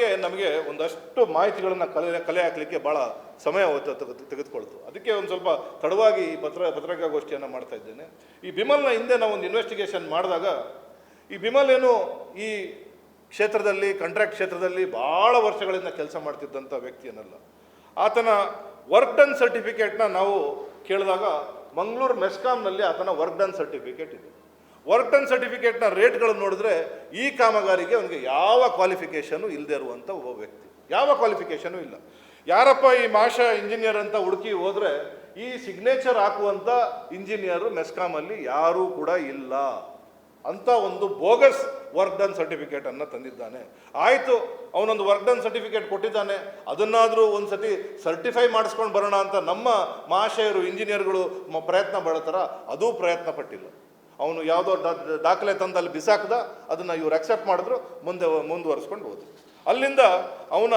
ಬಗ್ಗೆ ನಮಗೆ ಒಂದಷ್ಟು ಮಾಹಿತಿಗಳನ್ನು ಕಲೆ ಕಲೆ ಹಾಕಲಿಕ್ಕೆ ಭಾಳ ಸಮಯ ತೆಗೆದುಕೊಳ್ತು. ಅದಕ್ಕೆ ಒಂದು ಸ್ವಲ್ಪ ತಡವಾಗಿ ಈ ಪತ್ರ, ಪತ್ರಿಕಾಗೋಷ್ಠಿಯನ್ನು ಮಾಡ್ತಾ ಇದ್ದೇನೆ. ಈ ಬಿಮಲ್ನ ಹಿಂದೆ ನಾವು ಒಂದು ಇನ್ವೆಸ್ಟಿಗೇಷನ್ ಮಾಡಿದಾಗ, ಈ ಬಿಮಲ್ ಏನು ಈ ಕ್ಷೇತ್ರದಲ್ಲಿ ಕಾಂಟ್ರಾಕ್ಟ್ ಕ್ಷೇತ್ರದಲ್ಲಿ ಭಾಳ ವರ್ಷಗಳಿಂದ ಕೆಲಸ ಮಾಡ್ತಿದ್ದಂಥ ವ್ಯಕ್ತಿಯನ್ನಲ್ಲ ಆತನ ವರ್ಕ್ ಡನ್ ಸರ್ಟಿಫಿಕೇಟ್ನ ನಾವು ಕೇಳಿದಾಗ, ಮಂಗಳೂರು ಮೆಸ್ಕಾಮ್ನಲ್ಲಿ ಆತನ ವರ್ಕ್ ಡನ್ ಸರ್ಟಿಫಿಕೇಟ್ ಇದೆ. ವರ್ಕ್ ಡನ್ ಸರ್ಟಿಫಿಕೇಟ್ನ ರೇಟ್ಗಳನ್ನು ನೋಡಿದ್ರೆ ಈ ಕಾಮಗಾರಿಗೆ ಅವನಿಗೆ ಯಾವ ಕ್ವಾಲಿಫಿಕೇಷನು ಇಲ್ಲದೆ ಇರುವಂಥ ಒಬ್ಬ ವ್ಯಕ್ತಿ. ಯಾವ ಕ್ವಾಲಿಫಿಕೇಷನು ಇಲ್ಲ. ಯಾರಪ್ಪ ಈ ಮಾಷ ಇಂಜಿನಿಯರ್ ಅಂತ ಹುಡುಕಿ ಹೋದರೆ ಈ ಸಿಗ್ನೇಚರ್ ಹಾಕುವಂಥ ಇಂಜಿನಿಯರು ಮೆಸ್ಕಾಮಲ್ಲಿ ಯಾರೂ ಕೂಡ ಇಲ್ಲ ಅಂತ ಒಂದು ಬೋಗಸ್ ವರ್ಕ್ ಡನ್ ಸರ್ಟಿಫಿಕೇಟ್ ಅನ್ನ ತಂದಿದ್ದಾನೆ. ಆಯಿತು, ಅವನೊಂದು ವರ್ಕ್ ಡನ್ ಸರ್ಟಿಫಿಕೇಟ್ ಕೊಟ್ಟಿದ್ದಾನೆ. ಅದನ್ನಾದರೂ ಒಂದ್ಸತಿ ಸರ್ಟಿಫೈ ಮಾಡಿಸ್ಕೊಂಡು ಬರೋಣ ಅಂತ ನಮ್ಮ ಮಹಾಶಯರು ಇಂಜಿನಿಯರ್ಗಳು ಪ್ರಯತ್ನ ಪಡ್ತಾರ ಅದೂ ಪ್ರಯತ್ನ ಪಟ್ಟಿಲ್ಲ. ಅವನು ಯಾವುದೋ ದಾಖಲೆ ತಂದಲ್ಲಿ ಬಿಸಾಕ್ದ, ಅದನ್ನು ಇವ್ರು ಅಕ್ಸೆಪ್ಟ್ ಮಾಡಿದ್ರು, ಮುಂದೆ ಮುಂದುವರಿಸ್ಕೊಂಡು ಹೋದ್ರು. ಅಲ್ಲಿಂದ ಅವನ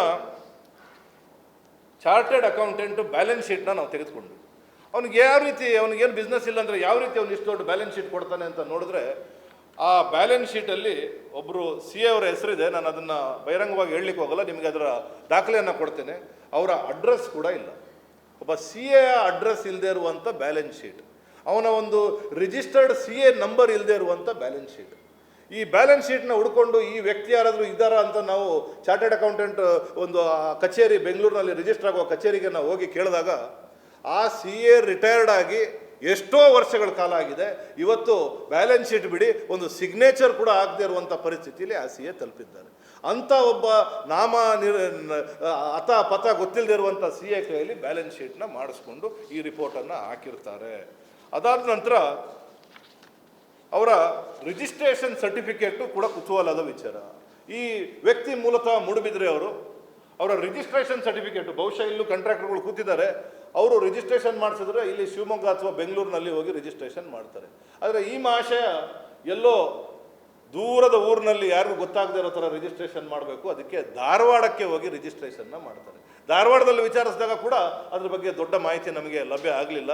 ಚಾರ್ಟೆಡ್ ಅಕೌಂಟೆಂಟ್ ಬ್ಯಾಲೆನ್ಸ್ ಶೀಟ್ನ ನಾವು ತೆಗೆದುಕೊಂಡು ಅವ್ನಿಗೆ ಯಾವ ರೀತಿ ಅವ್ನಿಗೇನು ಬಿಸ್ನೆಸ್ ಇಲ್ಲ ಅಂದರೆ ಯಾವ ರೀತಿ ಅವ್ನು ಇಷ್ಟು ದೊಡ್ಡ ಬ್ಯಾಲೆನ್ಸ್ ಶೀಟ್ ಕೊಡ್ತಾನೆ ಅಂತ ನೋಡಿದ್ರೆ, ಆ ಬ್ಯಾಲೆನ್ಸ್ ಶೀಟಲ್ಲಿ ಒಬ್ಬರು ಸಿ ಎ ಅವರ ಹೆಸರಿದೆ, ನಾನು ಅದನ್ನು ಬಹಿರಂಗವಾಗಿ ಹೇಳಲಿಕ್ಕೆ ಹೋಗಲ್ಲ, ನಿಮಗೆ ಅದರ ದಾಖಲೆಯನ್ನು ಕೊಡ್ತೇನೆ. ಅವರ ಅಡ್ರೆಸ್ ಕೂಡ ಇಲ್ಲ. ಒಬ್ಬ ಸಿ ಎ ಅಡ್ರೆಸ್ ಇಲ್ಲದೆ ಇರುವಂಥ ಬ್ಯಾಲೆನ್ಸ್ ಶೀಟ್ ಅವನ ಒಂದು ರಿಜಿಸ್ಟರ್ಡ್ ಸಿ ಎ ನಂಬರ್ ಇಲ್ಲದೆ ಇರುವಂಥ ಬ್ಯಾಲೆನ್ಸ್ ಶೀಟ್ ಈ ಬ್ಯಾಲೆನ್ಸ್ ಶೀಟ್ನ ಹುಡ್ಕೊಂಡು ಈ ವ್ಯಕ್ತಿ ಯಾರಾದರೂ ಇದ್ದಾರಾ ಅಂತ ನಾವು ಚಾರ್ಟೆಡ್ ಅಕೌಂಟೆಂಟ್ ಒಂದು ಕಚೇರಿ, ಬೆಂಗಳೂರಿನಲ್ಲಿ ರಿಜಿಸ್ಟರ್ ಆಗುವ ಕಚೇರಿಗೆ ನಾವು ಹೋಗಿ ಕೇಳಿದಾಗ, ಆ ಸಿ ಎ ರಿಟೈರ್ಡ್ ಆಗಿ ಎಷ್ಟೋ ವರ್ಷಗಳ ಕಾಲ ಆಗಿದೆ. ಇವತ್ತು ಬ್ಯಾಲೆನ್ಸ್ ಶೀಟ್ ಬಿಡಿ, ಒಂದು ಸಿಗ್ನೇಚರ್ ಕೂಡ ಆಗದೆ ಇರುವಂಥ ಪರಿಸ್ಥಿತಿಯಲ್ಲಿ ಆ ಸಿ ಎ ತಲುಪಿದ್ದಾರೆ. ಅಂಥ ಒಬ್ಬ ನಾಮ ನಿರ್ ಅತ ಪಥ ಗೊತ್ತಿಲ್ಲದೆ ಇರುವಂಥ ಸಿ ಎ ಕೈಯಲ್ಲಿ ಬ್ಯಾಲೆನ್ಸ್ ಶೀಟ್ನ ಮಾಡಿಸ್ಕೊಂಡು ಈ ರಿಪೋರ್ಟನ್ನು ಹಾಕಿರ್ತಾರೆ. ಅದಾದ ನಂತರ ಅವರ ರಿಜಿಸ್ಟ್ರೇಷನ್ ಸರ್ಟಿಫಿಕೇಟು ಕೂಡ ಕುತೂಹಲದ ವಿಚಾರ. ಈ ವ್ಯಕ್ತಿ ಮೂಲತಃ ಮೂಡುಬಿದ್ರೆ ಅವರು, ಅವರ ರಿಜಿಸ್ಟ್ರೇಷನ್ ಸರ್ಟಿಫಿಕೇಟು ಬಹುಶಃ ಇಲ್ಲೂ ಕಾಂಟ್ರಾಕ್ಟರ್ಗಳು ಕೂತಿದ್ದಾರೆ, ಅವರು ರಿಜಿಸ್ಟ್ರೇಷನ್ ಮಾಡಿಸಿದ್ರೆ ಇಲ್ಲಿ ಶಿವಮೊಗ್ಗ ಅಥವಾ ಬೆಂಗಳೂರಿನಲ್ಲಿ ಹೋಗಿ ರಿಜಿಸ್ಟ್ರೇಷನ್ ಮಾಡ್ತಾರೆ. ಆದರೆ ಈ ಮಹಾಶಯ ಎಲ್ಲೋ ದೂರದ ಊರಿನಲ್ಲಿ ಯಾರಿಗೂ ಗೊತ್ತಾಗದೇ ಇರೋ ಥರ ರಿಜಿಸ್ಟ್ರೇಷನ್ ಮಾಡಬೇಕು, ಅದಕ್ಕೆ ಧಾರವಾಡಕ್ಕೆ ಹೋಗಿ ರಿಜಿಸ್ಟ್ರೇಷನ್ನ ಮಾಡ್ತಾರೆ. ಧಾರವಾಡದಲ್ಲಿ ವಿಚಾರಿಸಿದಾಗ ಕೂಡ ಅದ್ರ ಬಗ್ಗೆ ದೊಡ್ಡ ಮಾಹಿತಿ ನಮಗೆ ಲಭ್ಯ ಆಗಲಿಲ್ಲ.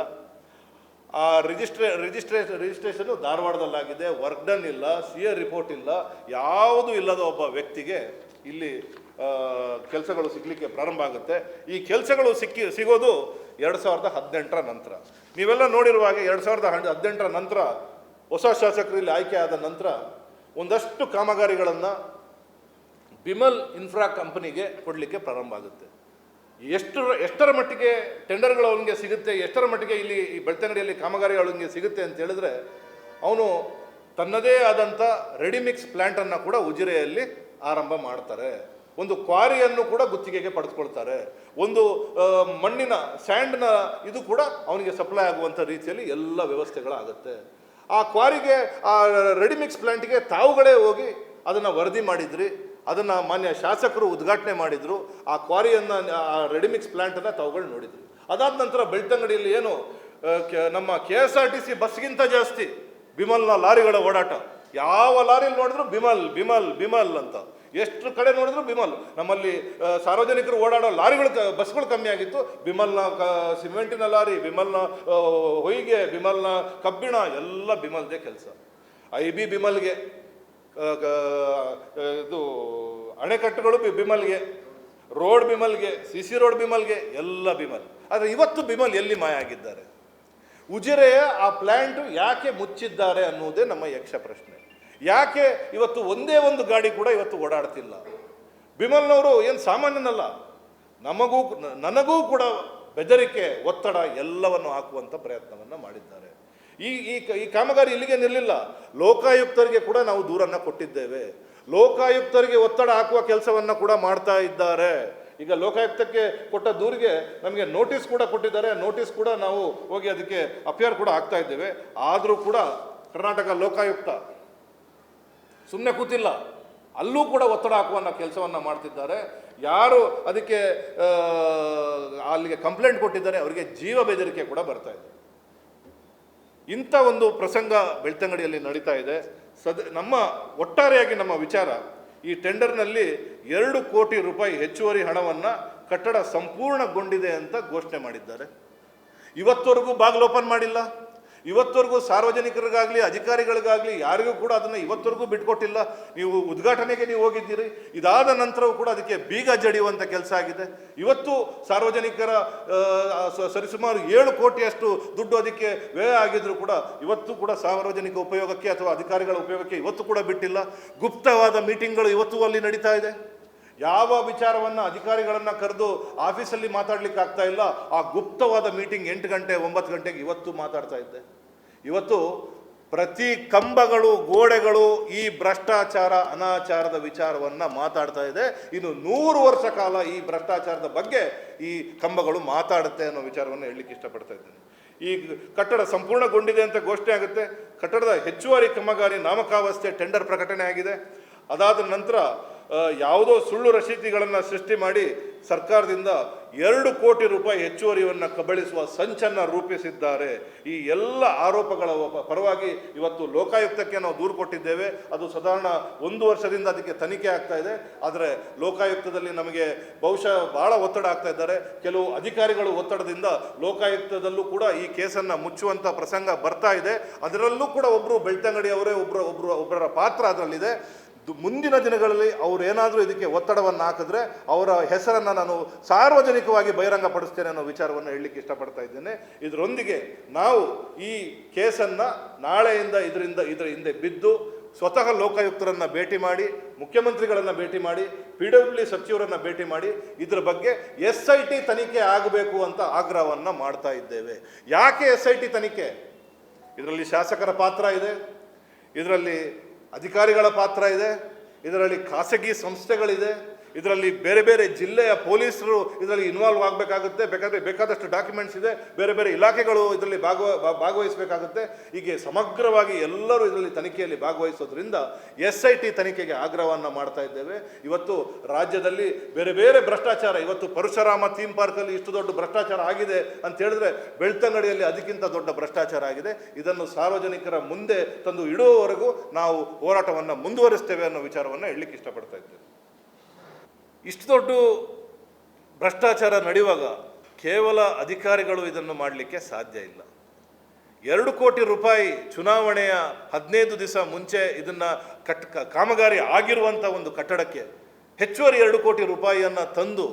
ಆ ರಿಜಿಸ್ಟ್ರೇ ರಿಜಿಸ್ಟ್ರೇಷನ್ ರಿಜಿಸ್ಟ್ರೇಷನು ಧಾರವಾಡದಲ್ಲಾಗಿದೆ ವರ್ಕ್ ಡನ್ ಇಲ್ಲ ಸಿ ಎ ರಿಪೋರ್ಟ್ ಇಲ್ಲ, ಯಾವುದೂ ಇಲ್ಲದ ಒಬ್ಬ ವ್ಯಕ್ತಿಗೆ ಇಲ್ಲಿ ಕೆಲಸಗಳು ಸಿಗಲಿಕ್ಕೆ ಪ್ರಾರಂಭ ಆಗುತ್ತೆ. ಈ ಕೆಲಸಗಳು ಸಿಕ್ಕಿ, ಸಿಗೋದು ಎರಡು ಸಾವಿರದ ಹದಿನೆಂಟರ ನಂತರ. ನೀವೆಲ್ಲ ನೋಡಿರುವ ಹಾಗೆ ಎರಡು ಸಾವಿರದ ಹದಿನೆಂಟರ ನಂತರ ಹೊಸ ಶಾಸಕರು ಇಲ್ಲಿ ಆಯ್ಕೆ ಆದ ನಂತರ ಒಂದಷ್ಟು ಕಾಮಗಾರಿಗಳನ್ನು ಬಿಮಲ್ ಇನ್ಫ್ರಾ ಕಂಪನಿಗೆ ಕೊಡಲಿಕ್ಕೆ ಪ್ರಾರಂಭ ಆಗುತ್ತೆ. ಎಷ್ಟು ಎಷ್ಟರ ಮಟ್ಟಿಗೆ ಟೆಂಡರ್ಗಳು ಅವನಿಗೆ ಸಿಗುತ್ತೆ, ಎಷ್ಟರ ಮಟ್ಟಿಗೆ ಇಲ್ಲಿ ಈ ಬೆಳ್ತಂಗಡಿಯಲ್ಲಿ ಕಾಮಗಾರಿ ಅವನಿಗೆ ಸಿಗುತ್ತೆ ಅಂತ ಹೇಳಿದ್ರೆ, ಅವನು ತನ್ನದೇ ಆದಂಥ ರೆಡಿಮಿಕ್ಸ್ ಪ್ಲ್ಯಾಂಟನ್ನು ಕೂಡ ಉಜಿರೆಯಲ್ಲಿ ಆರಂಭ ಮಾಡ್ತಾರೆ. ಒಂದು ಕ್ವಾರಿಯನ್ನು ಕೂಡ ಗುತ್ತಿಗೆಗೆ ಪಡೆದುಕೊಳ್ತಾರೆ. ಒಂದು ಮಣ್ಣಿನ, ಸ್ಯಾಂಡ್ನ ಇದು ಕೂಡ ಅವನಿಗೆ ಸಪ್ಲೈ ಆಗುವಂಥ ರೀತಿಯಲ್ಲಿ ಎಲ್ಲ ವ್ಯವಸ್ಥೆಗಳಾಗುತ್ತೆ. ಆ ಕ್ವಾರಿಗೆ, ಆ ರೆಡಿಮಿಕ್ಸ್ ಪ್ಲ್ಯಾಂಟ್ಗೆ ತಾವುಗಳೇ ಹೋಗಿ ಅದನ್ನು ವರದಿ ಮಾಡಿದ್ರಿ. ಅದನ್ನು ಮಾನ್ಯ ಶಾಸಕರು ಉದ್ಘಾಟನೆ ಮಾಡಿದರು. ಆ ಕ್ವಾರಿಯನ್ನು, ಆ ರೆಡಿಮಿಕ್ಸ್ ಪ್ಲಾಂಟನ್ನು ತಾವುಗಳು ನೋಡಿದ್ರು. ಅದಾದ ನಂತರ ಬೆಳ್ತಂಗಡಿಯಲ್ಲಿ ಏನು ನಮ್ಮ K S R T C ಬಸ್ಗಿಂತ ಜಾಸ್ತಿ ಬಿಮಲ್ನ ಲಾರಿಗಳ ಓಡಾಟ. ಯಾವ ಲಾರಿಲಿ ನೋಡಿದ್ರು ಬಿಮಲ್ ಬಿಮಲ್ ಬಿಮಲ್ ಅಂತ. ಎಷ್ಟು ಕಡೆ ನೋಡಿದ್ರು ಬಿಮಲ್. ನಮ್ಮಲ್ಲಿ ಸಾರ್ವಜನಿಕರು ಓಡಾಡೋ ಲಾರಿಗಳು ಬಸ್ಗಳು ಕಮ್ಮಿ ಆಗಿತ್ತು. ಬಿಮಲ್ನ, ಕ, ಸಿಮೆಂಟಿನ ಲಾರಿ, ಬಿಮಲ್ನ ಹೊಯ್ಗೆ, ಬಿಮಲ್ನ ಕಬ್ಬಿಣ, ಎಲ್ಲ ಬಿಮಲ್ದೇ ಕೆಲಸ. ಐ ಬಿ ಬಿಮಲ್ಗೆ. ಇದು ಅಣೆಕಟ್ಟುಗಳು ಬಿಮಲ್ಗೆ, ರೋಡ್ ಬಿಮಲ್ಗೆ, ಸಿ ಸಿ ರೋಡ್ ಬಿಮಲ್ಗೆ ಎಲ್ಲ ಬಿಮಲ್. ಆದರೆ ಇವತ್ತು ಬಿಮಲ್ ಎಲ್ಲಿ ಮಾಯ ಆಗಿದ್ದಾರೆ? ಉಜಿರೆಯ ಆ ಪ್ಲ್ಯಾಂಟು ಯಾಕೆ ಮುಚ್ಚಿದ್ದಾರೆ ಅನ್ನುವುದೇ ನಮ್ಮ ಯಕ್ಷ ಪ್ರಶ್ನೆ. ಯಾಕೆ ಇವತ್ತು ಒಂದೇ ಒಂದು ಗಾಡಿ ಕೂಡ ಇವತ್ತು ಓಡಾಡ್ತಿಲ್ಲ? ಬಿಮಲ್ನವರು ಏನು ಸಾಮಾನ್ಯನಲ್ಲ. ನಮಗೂ ನನಗೂ ಕೂಡ ಬೆದರಿಕೆ, ಒತ್ತಡ ಎಲ್ಲವನ್ನು ಹಾಕುವಂಥ ಪ್ರಯತ್ನವನ್ನು ಮಾಡಿದ್ದಾರೆ. ಈ ಈ ಈ ಕಾಮಗಾರಿ ಇಲ್ಲಿಗೆ ನಿಲ್ಲಿಲ್ಲ. ಲೋಕಾಯುಕ್ತರಿಗೆ ಕೂಡ ನಾವು ದೂರನ್ನು ಕೊಟ್ಟಿದ್ದೇವೆ. ಲೋಕಾಯುಕ್ತರಿಗೆ ಒತ್ತಡ ಹಾಕುವ ಕೆಲಸವನ್ನು ಕೂಡ ಮಾಡ್ತಾ ಇದ್ದಾರೆ. ಈಗ ಲೋಕಾಯುಕ್ತಕ್ಕೆ ಕೊಟ್ಟ ದೂರಿಗೆ ನಮಗೆ ನೋಟಿಸ್ ಕೂಡ ಕೊಟ್ಟಿದ್ದಾರೆ. ನೋಟಿಸ್ ಕೂಡ ನಾವು ಹೋಗಿ ಅದಕ್ಕೆ ಅಪಿಯರ್ ಕೂಡ ಆಗ್ತಾ ಇದ್ದೇವೆ. ಆದರೂ ಕೂಡ ಕರ್ನಾಟಕ ಲೋಕಾಯುಕ್ತ ಸುಮ್ಮನೆ ಕೂತಿಲ್ಲ. ಅಲ್ಲೂ ಕೂಡ ಒತ್ತಡ ಹಾಕುವ ಕೆಲಸವನ್ನು ಮಾಡ್ತಿದ್ದಾರೆ. ಯಾರು ಅದಕ್ಕೆ ಅಲ್ಲಿಗೆ ಕಂಪ್ಲೇಂಟ್ ಕೊಟ್ಟಿದ್ದಾರೆ, ಅವರಿಗೆ ಜೀವ ಬೆದರಿಕೆ ಕೂಡ ಬರ್ತಾ ಇದೆ. ಇಂಥ ಒಂದು ಪ್ರಸಂಗ ಬೆಳ್ತಂಗಡಿಯಲ್ಲಿ ನಡೀತಾ ಇದೆ. ಸದ, ನಮ್ಮ ಒಟ್ಟಾರೆಯಾಗಿ ನಮ್ಮ ವಿಚಾರ, ಈ ಟೆಂಡರ್ನಲ್ಲಿ ಎರಡು ಕೋಟಿ ರೂಪಾಯಿ ಹೆಚ್ಚುವರಿ ಹಣವನ್ನು ಕಟ್ಟಡ ಸಂಪೂರ್ಣಗೊಂಡಿದೆ ಅಂತ ಘೋಷಣೆ ಮಾಡಿದ್ದಾರೆ. ಇವತ್ತವರೆಗೂ ಬಾಗಿಲು ಓಪನ್ ಮಾಡಿಲ್ಲ. ಇವತ್ತವರೆಗೂ ಸಾರ್ವಜನಿಕರಿಗಾಗಲಿ, ಅಧಿಕಾರಿಗಳಿಗಾಗಲಿ ಯಾರಿಗೂ ಕೂಡ ಅದನ್ನು ಇವತ್ತವರೆಗೂ ಬಿಟ್ಕೊಟ್ಟಿಲ್ಲ. ನೀವು ಉದ್ಘಾಟನೆಗೆ ನೀವು ಹೋಗಿದ್ದೀರಿ. ಇದಾದ ನಂತರವೂ ಕೂಡ ಅದಕ್ಕೆ ಬೀಗ ಜಡಿಯುವಂಥ ಕೆಲಸ ಆಗಿದೆ. ಇವತ್ತು ಸಾರ್ವಜನಿಕರ ಸರಿಸುಮಾರು ಏಳು ಕೋಟಿಯಷ್ಟು ದುಡ್ಡು ಅದಕ್ಕೆ ವ್ಯಯ ಆಗಿದ್ರು ಕೂಡ ಇವತ್ತು ಕೂಡ ಸಾರ್ವಜನಿಕ ಉಪಯೋಗಕ್ಕೆ ಅಥವಾ ಅಧಿಕಾರಿಗಳ ಉಪಯೋಗಕ್ಕೆ ಇವತ್ತು ಕೂಡ ಬಿಟ್ಟಿಲ್ಲ. ಗುಪ್ತವಾದ ಮೀಟಿಂಗ್ಗಳು ಇವತ್ತು ಅಲ್ಲಿ ನಡೀತಾ ಇದೆ. ಯಾವ ವಿಚಾರವನ್ನು ಅಧಿಕಾರಿಗಳನ್ನು ಕರೆದು ಆಫೀಸಲ್ಲಿ ಮಾತಾಡ್ಲಿಕ್ಕೆ ಆಗ್ತಾ ಇಲ್ಲ, ಆ ಗುಪ್ತವಾದ ಮೀಟಿಂಗ್ ಎಂಟು ಗಂಟೆ, ಒಂಬತ್ತು ಗಂಟೆಗೆ ಇವತ್ತು ಮಾತಾಡ್ತಾ ಇದ್ದೆ. ಇವತ್ತು ಪ್ರತಿ ಕಂಬಗಳು, ಗೋಡೆಗಳು ಈ ಭ್ರಷ್ಟಾಚಾರ, ಅನಾಚಾರದ ವಿಚಾರವನ್ನು ಮಾತಾಡ್ತಾ ಇದೆ. ಇನ್ನು ನೂರು ವರ್ಷ ಕಾಲ ಈ ಭ್ರಷ್ಟಾಚಾರದ ಬಗ್ಗೆ ಈ ಕಂಬಗಳು ಮಾತಾಡುತ್ತೆ ಅನ್ನೋ ವಿಚಾರವನ್ನು ಹೇಳಲಿಕ್ಕೆ ಇಷ್ಟಪಡ್ತಾ ಇದ್ದೇನೆ. ಈ ಕಟ್ಟಡ ಸಂಪೂರ್ಣಗೊಂಡಿದೆ ಅಂತ ಘೋಷಣೆ ಆಗುತ್ತೆ. ಕಟ್ಟಡದ ಹೆಚ್ಚುವರಿ ಕಾಮಗಾರಿ ನಾಮಕಾವಸ್ಥೆ, ಟೆಂಡರ್ ಪ್ರಕಟಣೆ ಆಗಿದೆ. ಅದಾದ ನಂತರ ಯಾವುದೋ ಸುಳ್ಳು ರಸೀತಿಗಳನ್ನು ಸೃಷ್ಟಿ ಮಾಡಿ ಸರ್ಕಾರದಿಂದ ಎರಡು ಕೋಟಿ ರೂಪಾಯಿ ಹೆಚ್ಚುವರಿಯನ್ನು ಕಬಳಿಸುವ ಸಂಚನ್ನು ರೂಪಿಸಿದ್ದಾರೆ. ಈ ಎಲ್ಲ ಆರೋಪಗಳ ಪರವಾಗಿ ಇವತ್ತು ಲೋಕಾಯುಕ್ತಕ್ಕೆ ನಾವು ದೂರು ಕೊಟ್ಟಿದ್ದೇವೆ. ಅದು ಸಾಧಾರಣ ಒಂದು ವರ್ಷದಿಂದ ಅದಕ್ಕೆ ತನಿಖೆ ಆಗ್ತಾ ಇದೆ. ಆದರೆ ಲೋಕಾಯುಕ್ತದಲ್ಲಿ ನಮಗೆ ಬಹುಶಃ ಭಾಳ ಒತ್ತಡ ಆಗ್ತಾ ಇದ್ದಾರೆ. ಕೆಲವು ಅಧಿಕಾರಿಗಳು ಒತ್ತಡದಿಂದ ಲೋಕಾಯುಕ್ತದಲ್ಲೂ ಕೂಡ ಈ ಕೇಸನ್ನು ಮುಚ್ಚುವಂಥ ಪ್ರಸಂಗ ಬರ್ತಾ ಇದೆ. ಅದರಲ್ಲೂ ಕೂಡ ಒಬ್ಬರು ಬೆಳ್ತಂಗಡಿ ಅವರೇ ಒಬ್ಬರು ಒಬ್ಬರು ಒಬ್ಬರ ಪಾತ್ರ ಅದರಲ್ಲಿದೆ. ಮುಂದಿನ ದಿನಗಳಲ್ಲಿ ಅವರು ಏನಾದರೂ ಇದಕ್ಕೆ ಒತ್ತಡವನ್ನು ಹಾಕಿದ್ರೆ ಅವರ ಹೆಸರನ್ನು ನಾನು ಸಾರ್ವಜನಿಕವಾಗಿ ಬಹಿರಂಗಪಡಿಸ್ತೇನೆ ಅನ್ನೋ ವಿಚಾರವನ್ನು ಹೇಳಲಿಕ್ಕೆ ಇಷ್ಟಪಡ್ತಾ ಇದ್ದೇನೆ. ಇದರೊಂದಿಗೆ ನಾವು ಈ ಕೇಸನ್ನು ನಾಳೆಯಿಂದ ಇದರಿಂದ ಇದರ ಹಿಂದೆ ಬಿದ್ದು ಸ್ವತಃ ಲೋಕಾಯುಕ್ತರನ್ನು ಭೇಟಿ ಮಾಡಿ, ಮುಖ್ಯಮಂತ್ರಿಗಳನ್ನು ಭೇಟಿ ಮಾಡಿ, ಪಿ ಡಬ್ಲ್ಯೂ ಸಚಿವರನ್ನು ಭೇಟಿ ಮಾಡಿ ಇದರ ಬಗ್ಗೆ ಎಸ್ ಐ ಟಿ ತನಿಖೆ ಆಗಬೇಕು ಅಂತ ಆಗ್ರಹವನ್ನು ಮಾಡ್ತಾ ಇದ್ದೇವೆ. ಯಾಕೆ ಎಸ್ ಐ ಟಿ ತನಿಖೆ? ಇದರಲ್ಲಿ ಶಾಸಕರ ಪಾತ್ರ ಇದೆ. ಇದರಲ್ಲಿ ಅಧಿಕಾರಿಗಳ ಪಾತ್ರ ಇದೆ. ಇದರಲ್ಲಿ ಖಾಸಗಿ ಸಂಸ್ಥೆಗಳಿದೆ. ಇದರಲ್ಲಿ ಬೇರೆ ಬೇರೆ ಜಿಲ್ಲೆಯ ಪೊಲೀಸರು ಇದರಲ್ಲಿ ಇನ್ವಾಲ್ವ್ ಆಗಬೇಕಾಗುತ್ತೆ. ಬೇಕಾದರೆ ಬೇಕಾದಷ್ಟು ಡಾಕ್ಯುಮೆಂಟ್ಸ್ ಇದೆ. ಬೇರೆ ಬೇರೆ ಇಲಾಖೆಗಳು ಇದರಲ್ಲಿ ಭಾಗವ ಭಾಗವಹಿಸಬೇಕಾಗುತ್ತೆ. ಹೀಗೆ ಸಮಗ್ರವಾಗಿ ಎಲ್ಲರೂ ಇದರಲ್ಲಿ ತನಿಖೆಯಲ್ಲಿ ಭಾಗವಹಿಸೋದ್ರಿಂದ ಎಸ್ ಐ ಟಿ ತನಿಖೆಗೆ ಆಗ್ರಹವನ್ನು ಮಾಡ್ತಾ ಇದ್ದೇವೆ. ಇವತ್ತು ರಾಜ್ಯದಲ್ಲಿ ಬೇರೆ ಬೇರೆ ಭ್ರಷ್ಟಾಚಾರ, ಇವತ್ತು ಪರಶುರಾಮ ಥೀಮ್ ಪಾರ್ಕಲ್ಲಿ ಇಷ್ಟು ದೊಡ್ಡ ಭ್ರಷ್ಟಾಚಾರ ಆಗಿದೆ ಅಂತ ಹೇಳಿದ್ರೆ ಬೆಳ್ತಂಗಡಿಯಲ್ಲಿ ಅದಕ್ಕಿಂತ ದೊಡ್ಡ ಭ್ರಷ್ಟಾಚಾರ ಆಗಿದೆ. ಇದನ್ನು ಸಾರ್ವಜನಿಕರ ಮುಂದೆ ತಂದು ಇಡುವವರೆಗೂ ನಾವು ಹೋರಾಟವನ್ನು ಮುಂದುವರಿಸ್ತೇವೆ ಅನ್ನೋ ವಿಚಾರವನ್ನು ಹೇಳಲಿಕ್ಕೆ ಇಷ್ಟಪಡ್ತಾ ಇದ್ದೇವೆ. ಇಷ್ಟು ದೊಡ್ಡ ಭ್ರಷ್ಟಾಚಾರ ನಡೆಯುವಾಗ ಕೇವಲ ಅಧಿಕಾರಿಗಳು ಇದನ್ನು ಮಾಡಲಿಕ್ಕೆ ಸಾಧ್ಯ ಇಲ್ಲ. ಎರಡು ಕೋಟಿ ರೂಪಾಯಿ ಚುನಾವಣೆಯ ಹದಿನೈದು ದಿವಸ ಮುಂಚೆ ಇದನ್ನು ಕಟ್ ಕಾಮಗಾರಿ ಆಗಿರುವಂಥ ಒಂದು ಕಟ್ಟಡಕ್ಕೆ ಹೆಚ್ಚುವರಿ ಎರಡು ಕೋಟಿ ರೂಪಾಯಿಯನ್ನು ತಂದು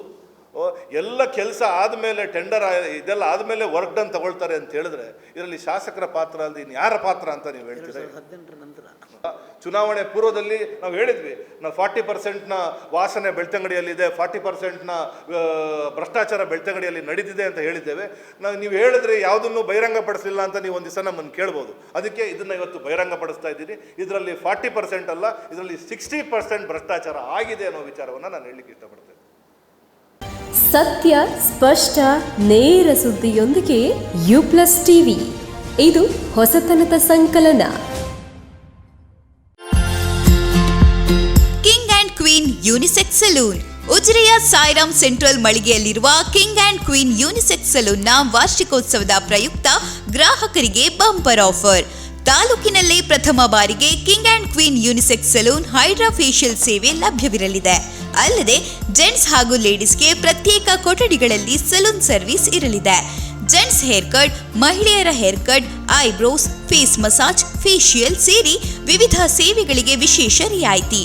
ಎಲ್ಲ ಕೆಲಸ ಆದಮೇಲೆ ಟೆಂಡರ್ ಇದೆಲ್ಲ ಆದಮೇಲೆ ವರ್ಕ್ ಡನ್ ತಗೊಳ್ತಾರೆ ಅಂತ ಹೇಳಿದ್ರೆ ಇದರಲ್ಲಿ ಶಾಸಕರ ಪಾತ್ರ ಅಲ್ಲದೆ ಇನ್ನು ಯಾರ ಪಾತ್ರ ಅಂತ ನೀವು ಹೇಳ್ತೀರಾ? ಚುನಾವಣೆ ಪೂರ್ವದಲ್ಲಿ ನಾವು ಹೇಳಿದ್ವಿ. ನಾವು ಫಾರ್ಟಿ ಪರ್ಸೆಂಟ್ನ ವಾಸನೆ ಬೆಳ್ತಂಗಡಿಯಲ್ಲಿದೆ, ಫಾರ್ಟಿ ಪರ್ಸೆಂಟ್ನ ಭ್ರಷ್ಟಾಚಾರ ಬೆಳ್ತಂಗಡಿಯಲ್ಲಿ ನಡೀತಿದೆ ಅಂತ ಹೇಳಿದ್ದೇವೆ. ನಾವು ನೀವು ಹೇಳಿದ್ರೆ ಯಾವುದನ್ನು ಬಹಿರಂಗಪಡಿಸಲಿಲ್ಲ ಅಂತ ನೀವು ಒಂದು ದಿವಸ ನಮ್ಮನ್ನು ಕೇಳ್ಬೋದು. ಅದಕ್ಕೆ ಇದನ್ನು ಇವತ್ತು ಬಹಿರಂಗಪಡಿಸ್ತಾ ಇದ್ದೀನಿ. ಇದರಲ್ಲಿ ಫಾರ್ಟಿ ಪರ್ಸೆಂಟ್ ಅಲ್ಲ, ಇದರಲ್ಲಿ ಸಿಕ್ಸ್ಟಿ ಪರ್ಸೆಂಟ್ ಭ್ರಷ್ಟಾಚಾರ ಆಗಿದೆ ಅನ್ನೋ ವಿಚಾರವನ್ನು ನಾನು ಹೇಳಲಿಕ್ಕೆ ಇಷ್ಟಪಡ್ತೇನೆ. ಸತ್ಯ, ಸ್ಪಷ್ಟ, ನೇರ ಸುದ್ದಿಯೊಂದಿಗೆ ಯು ಪ್ಲಸ್ ಟಿವಿ. ಇದು ಹೊಸತನದ ಸಂಕಲನ. ಸಲೂನ್. ಉಜಿರೆಯ ಸಾಯಿರಾಮ್ ಸೆಂಟ್ರಲ್ ಮಳಿಗೆಯಲ್ಲಿರುವ ಕಿಂಗ್ ಅಂಡ್ ಕ್ವೀನ್ ಯೂನಿಸೆಕ್ಸ್ ಸಲೂನ್ನ ವಾರ್ಷಿಕೋತ್ಸವದ ಪ್ರಯುಕ್ತ ಗ್ರಾಹಕರಿಗೆ ಬಂಪರ್ ಆಫರ್. ತಾಲೂಕಿನಲ್ಲೇ ಪ್ರಥಮ ಬಾರಿಗೆ king and queen unisex salon hydra facial ಸೇವೆ ಲಭ್ಯವಿರಲಿದೆ. ಅಲ್ಲದೆ ಜೆಂಟ್ಸ್ ಹಾಗೂ ಲೇಡೀಸ್ಗೆ ಪ್ರತ್ಯೇಕ ಕೊಠಡಿಗಳಲ್ಲಿ ಸಲೂನ್ ಸರ್ವಿಸ್ ಇರಲಿದೆ. ಜೆಂಟ್ಸ್ ಹೇರ್ ಕಟ್, ಮಹಿಳೆಯರ hair cut, eyebrows, face massage facial ಸೇರಿ ವಿವಿಧ ಸೇವೆಗಳಿಗೆ ವಿಶೇಷ ರಿಯಾಯಿತಿ.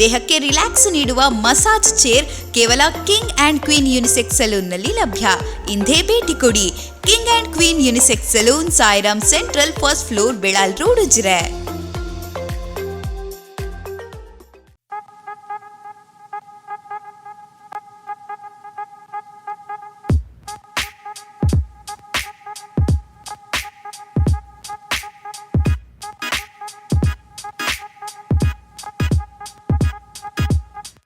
ದೇಹಕ್ಕೆ ರಿಲ್ಯಾಕ್ಸ್ ನೀಡುವ ಮಸಾಜ್ ಚೇರ್ ಕೇವಲ ಕಿಂಗ್ ಅಂಡ್ ಕ್ವೀನ್ ಯುನಿಸೆಕ್ಸ್ ಸಲೂನ್ನಲ್ಲಿ ಲಭ್ಯ. ಇಂದೇ ಭೇಟಿ ಕೊಡಿ. King and queen unisex salon, Sairam central, first floor Belal road, Ujire.